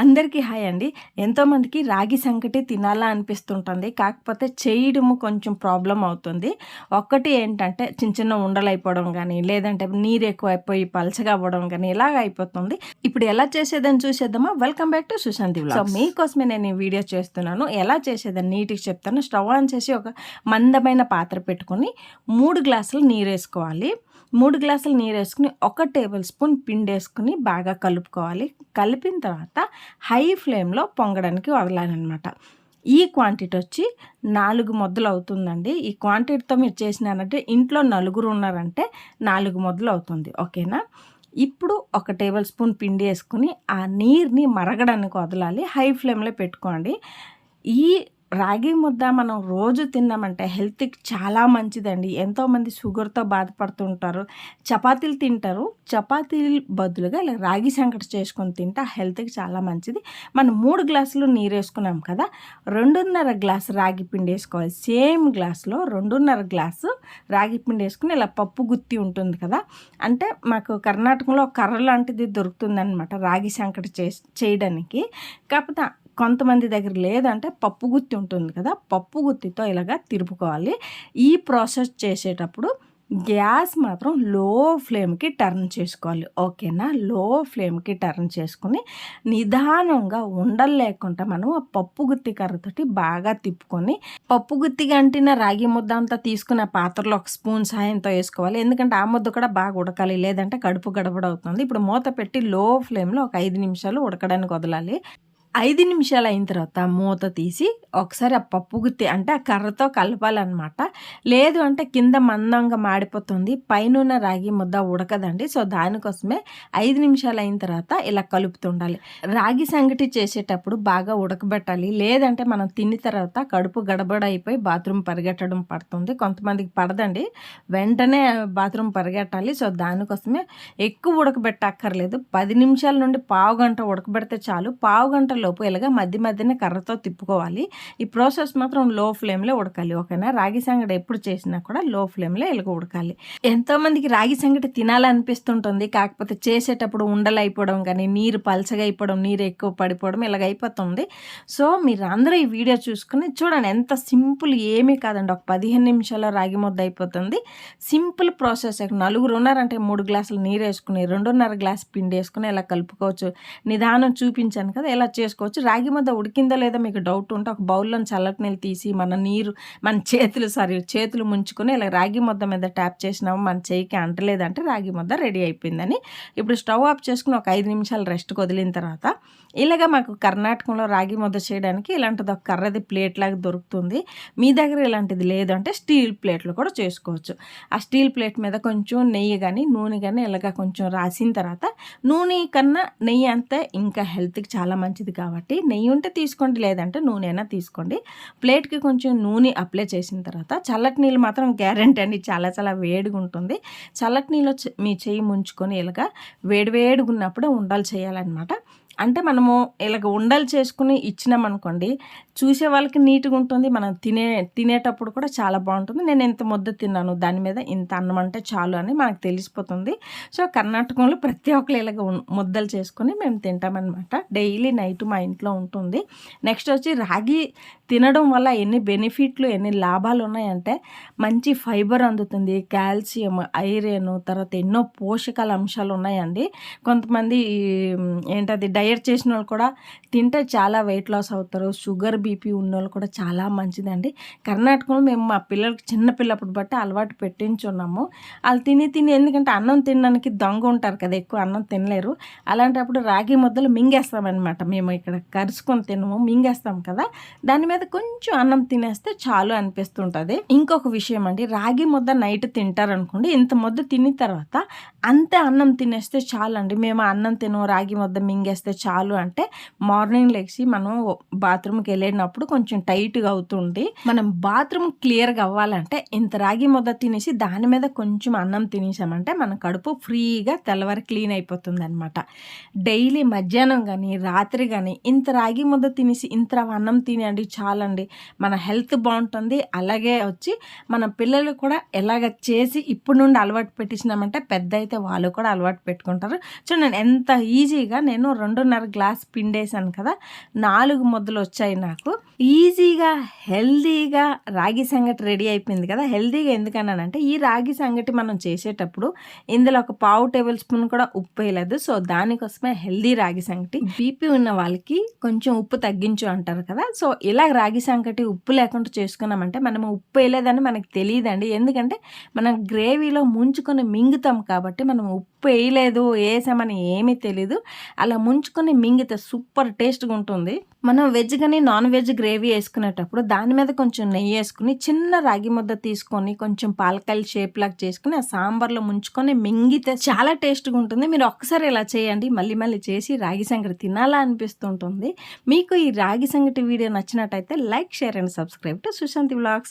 అందరికీ హాయ్ అండి. ఎంతోమందికి రాగి సంకటి తినాలా అనిపిస్తుంటుంది. కాకపోతే చేయడము కొంచెం ప్రాబ్లం అవుతుంది. ఒక్కటి ఏంటంటే చిన్న చిన్న ఉండలు అయిపోవడం కానీ లేదంటే నీరు ఎక్కువైపోయి పలచగా అవ్వడం కానీ ఇలాగ అయిపోతుంది. ఇప్పుడు ఎలా చేసేదని చూసేద్దామా? Welcome back to Sushanti so మీకోసమే నేను ఈ వీడియో చేస్తున్నాను. ఎలా చేసేదని నీట్గా చెప్తాను. స్టవ్ ఆన్ చేసి ఒక మందమైన పాత్ర పెట్టుకొని మూడు గ్లాసులు నీరు వేసుకోవాలి. మూడు గ్లాసులు నీరు వేసుకుని ఒక టేబుల్ స్పూన్ పిండి వేసుకుని బాగా కలుపుకోవాలి. కలిపిన తర్వాత హై ఫ్లేమ్లో పొంగడానికి వదలాలన్నమాట ఈ క్వాంటిటీ వచ్చి నాలుగు మొదలు అవుతుందండి. ఈ క్వాంటిటీతో మీరు చేసినారంటే ఇంట్లో నలుగురు ఉన్నారంటే నాలుగు మొదలు అవుతుంది. ఓకేనా? ఇప్పుడు ఒక టేబుల్ స్పూన్ పిండి వేసుకుని ఆ నీరుని మరగడానికి వదలాలి. హై ఫ్లేమ్లో పెట్టుకోండి. ఈ రాగి ముద్ద మనం రోజు తిన్నామంటే హెల్త్కి చాలా మంచిదండి. ఎంతోమంది షుగర్తో బాధపడుతుంటారు. చపాతీలు తింటారు. చపాతీలు బదులుగా ఇలా రాగి సంకట చేసుకొని తింటే హెల్త్కి చాలా మంచిది. మనం మూడు గ్లాసులు నీరు వేసుకున్నాం కదా రెండున్నర గ్లాసు రాగి పిండి వేసుకోవాలి. సేమ్ గ్లాసులో రెండున్నర గ్లాసు రాగి పిండి వేసుకుని ఇలా పప్పు గుత్తి ఉంటుంది కదా అంటే మాకు కర్ణాటకలో కర్ర లాంటిది దొరుకుతుందనమాట రాగి సంకట చే చేయడానికి. కాకపోతే కొంతమంది దగ్గర లేదంటే పప్పు గుత్తి ఉంటుంది కదా పప్పు గుత్తితో ఇలాగా తిరుపుకోవాలి. ఈ ప్రాసెస్ చేసేటప్పుడు గ్యాస్ మాత్రం లో ఫ్లేమ్కి టర్న్ చేసుకోవాలి. ఓకేనా? లో ఫ్లేమ్కి టర్న్ చేసుకుని నిదానంగా ఉండలు లేకుండా మనం ఆ పప్పు గుత్తి కర్రతోటి బాగా తిప్పుకొని పప్పు గుత్తి గంటిన రాగి ముద్ద అంతా తీసుకున్న పాత్రలో ఒక స్పూన్ సాయంతో వేసుకోవాలి. ఎందుకంటే ఆ ముద్ద కూడా బాగా ఉడకాలి. లేదంటే కడుపు గడబడవుతుంది. ఇప్పుడు మూత పెట్టి లో ఫ్లేమ్లో ఒక ఐదు నిమిషాలు ఉడకడానికి వదలాలి. ఐదు నిమిషాలు అయిన తర్వాత మూత తీసి ఒకసారి ఆ పప్పు గుత్తి అంటే ఆ కర్రతో కలపాలన్నమాట. లేదు అంటే కింద మందంగా మాడిపోతుంది. పైన రాగి ముద్ద ఉడకదండి. సో దానికోసమే ఐదు నిమిషాలు అయిన తర్వాత ఇలా కలుపుతుండాలి. రాగి సంగటి చేసేటప్పుడు బాగా ఉడకబెట్టాలి. లేదంటే మనం తిన్న తర్వాత కడుపు గడబడ అయిపోయి బాత్రూమ్ పరిగెట్టడం పడుతుంది. కొంతమందికి పడదండి. వెంటనే బాత్రూమ్ పరిగెట్టాలి. సో దానికోసమే ఎక్కువ ఉడకబెట్టక్కర్లేదు. పది నిమిషాల నుండి పావు గంట ఉడకబెడితే చాలు. పావు గంట లోపు ఇలాగా మధ్య మధ్యన కర్రతో తిప్పుకోవాలి. ఈ ప్రాసెస్ మాత్రం లో ఫ్లేమ్లో ఉడకాలి ఓకేనా? రాగి సంగటి ఎప్పుడు చేసినా కూడా లో ఫ్లేమ్లో ఇలాగ ఉడకాలి. ఎంతోమందికి రాగి సంగటి తినాలనిపిస్తుంటుంది. కాకపోతే చేసేటప్పుడు ఉండలు అయిపోవడం కానీ నీరు పలచగా అయిపోవడం నీరు ఎక్కువ పడిపోవడం ఇలాగ అయిపోతుంది. సో మీరు అందరూ ఈ వీడియో చూసుకుని చూడండి. ఎంత సింపుల్ ఏమీ కాదండి. ఒక పదిహేను నిమిషాల్లో రాగి ముద్ద అయిపోతుంది. Simple process. నలుగురు ఉన్నారంటే మూడు గ్లాసులు నీరు వేసుకుని రెండున్నర గ్లాస్ పిండి వేసుకుని ఇలా కలుపుకోవచ్చు. నిదానం చూపించాను కదా ఇలా చేసుకో చేసుకోవచ్చు. రాగి ముద్ద ఉడికిందో లేదో మీకు డౌట్ ఉంటే ఒక బౌల్లో చల్లటి నీళ్ళు తీసి మన నీరు మన చేతులు సారీ చేతులు ముంచుకొని ఇలా రాగి ముద్ద మీద ట్యాప్ చేసినాము మన చేయికి అంటలేదంటే రాగి ముద్ద రెడీ అయిపోయిందని. ఇప్పుడు స్టవ్ ఆఫ్ చేసుకుని ఒక ఐదు నిమిషాలు రెస్ట్ వదిలిన తర్వాత ఇలాగ మాకు కర్ణాటకంలో రాగి ముద్ద చేయడానికి ఇలాంటిది ఒక కర్రది ప్లేట్ లాగా దొరుకుతుంది. మీ దగ్గర ఇలాంటిది లేదంటే స్టీల్ ప్లేట్లు కూడా చేసుకోవచ్చు. ఆ స్టీల్ ప్లేట్ మీద కొంచెం నెయ్యి కానీ నూనె కానీ ఇలాగ కొంచెం రాసిన తర్వాత నూనె కన్నా నెయ్యి అంతా ఇంకా హెల్త్కి చాలా మంచిది కాబట్టి నెయ్యి ఉంటే తీసుకోండి లేదంటే నూనె అయినా తీసుకోండి. ప్లేట్కి కొంచెం నూనె అప్లై చేసిన తర్వాత చల్లటి నీళ్ళు మాత్రం గ్యారంటీ అండి చాలా చాలా వేడిగా ఉంటుంది. చల్లటి నీళ్ళు మీ చేయి ముంచుకొని ఇలాగా వేడివేడిగా ఉన్నప్పుడు ఉండాలి చేయాలన్నమాట. అంటే మనము ఇలాగ ఉండలు చేసుకుని ఇచ్చినాం అనుకోండి చూసే వాళ్ళకి నీట్గా ఉంటుంది మనం తినే తినేటప్పుడు కూడా చాలా బాగుంటుంది. నేను ఎంత ముద్ద తిన్నాను దాని మీద ఇంత అన్నం అంటే చాలు అని మనకు తెలిసిపోతుంది. సో కర్ణాటకంలో ప్రతి ఒక్కరు ఇలాగ ముద్దలు చేసుకొని మేము తింటామన్నమాట. డైలీ నైట్ మా ఇంట్లో ఉంటుంది. నెక్స్ట్ వచ్చి రాగి తినడం వల్ల ఎన్ని బెనిఫిట్లు ఎన్ని లాభాలు ఉన్నాయంటే మంచి ఫైబర్ అందుతుంది. కాల్షియం ఐరన్ తర్వాత ఎన్నో పోషకాల అంశాలు ఉన్నాయండి కొంతమంది ఏంటది డయట్ చేసిన వాళ్ళు కూడా తింటే చాలా వెయిట్ లాస్ అవుతారు. షుగర్ బీపీ ఉన్న వాళ్ళు కూడా చాలా మంచిదండి. కర్ణాటకలో మేము మా పిల్లలకి చిన్న పిల్లప్పుడు బట్టి అలవాటు పెట్టించున్నాము. వాళ్ళు తిని తిని ఎందుకంటే అన్నం తినడానికి దొంగ ఉంటారు కదా ఎక్కువ అన్నం తినలేరు. అలాంటప్పుడు రాగి ముద్దలు మింగేస్తామన్నమాట మేము ఇక్కడ కరుచుకొని తినము మింగేస్తాం కదా. దాని మీద కొంచెం అన్నం తినేస్తే చాలు అనిపిస్తుంటుంది. ఇంకొక విషయం అండి రాగి ముద్ద నైట్ తింటారనుకోండి ఇంత ముద్ద తిన్న తర్వాత అంతే అన్నం తినేస్తే చాలు అండి మేము అన్నం తినము రాగి ముద్ద మింగేస్తే చాలు అంటే మార్నింగ్ లేచి మనం బాత్రూమ్కి వెళ్ళినప్పుడు కొంచెం టైట్గా అవుతుంది. మనం బాత్రూమ్ క్లియర్గా అవ్వాలంటే ఇంత రాగి ముద్ద తినేసి దాని మీద కొంచెం అన్నం తినేసామంటే మన కడుపు ఫ్రీగా తెల్లవారి క్లీన్ అయిపోతుంది అనమాట డైలీ మధ్యాహ్నం కానీ రాత్రి కానీ ఇంత రాగి ముద్ద తినేసి ఇంత అన్నం తినండి చాలండి. మన హెల్త్ బాగుంటుంది. అలాగే వచ్చి మన పిల్లలు కూడా ఎలాగ చేసి ఇప్పుడు నుండి అలవాటు పెట్టించినామంటే పెద్ద అయితే వాళ్ళు కూడా అలవాటు పెట్టుకుంటారు. చూడండి ఎంత ఈజీగా నేను రెండున్నర గ్లాస్ పిండేసాను కదా నాలుగు ముద్దలు వచ్చాయి నాకు. ఈజీగా హెల్దీగా రాగి సంగటి రెడీ అయిపోయింది కదా. హెల్దీగా ఎందుకన్నానంటే ఈ రాగి సంగటి మనం చేసేటప్పుడు ఇందులో ఒక పావు టేబుల్ స్పూన్ కూడా ఉప్పు వేయలేదు. సో దానికోసమే హెల్దీ రాగి సంగటి. బీపీ ఉన్న వాళ్ళకి కొంచెం ఉప్పు తగ్గించు అంటారు కదా. సో ఇలా రాగి సంగటి ఉప్పు లేకుండా చేసుకున్నామంటే మనం ఉప్పు వేయలేదని మనకి తెలియదండి. ఎందుకంటే మనం గ్రేవీలో ముంచుకొని మింగుతాం కాబట్టి మనం ఉప్పు వేయలేదు వేసామని ఏమీ తెలీదు. అలా ముంచుకొని మింగితే సూపర్ టేస్ట్గా ఉంటుంది. మనం వెజ్ కానీ నాన్ వెజ్ గ్రేవీ వేసుకునేటప్పుడు దాని మీద కొంచెం నెయ్యి వేసుకుని చిన్న రాగి ముద్ద తీసుకొని కొంచెం పాలకాయల షేప్ లాగా చేసుకుని ఆ సాంబార్లో ముంచుకొని మింగితే చాలా టేస్ట్గా ఉంటుంది. మీరు ఒక్కసారి ఇలా చేయండి. మళ్ళీ మళ్ళీ చేసి రాగి సంగటి తినాలా వస్తుంటుంది మీకు ఈ రాగి సంగటి వీడియో నచ్చినట్టయితే like share and subscribe to Sushanti vlogs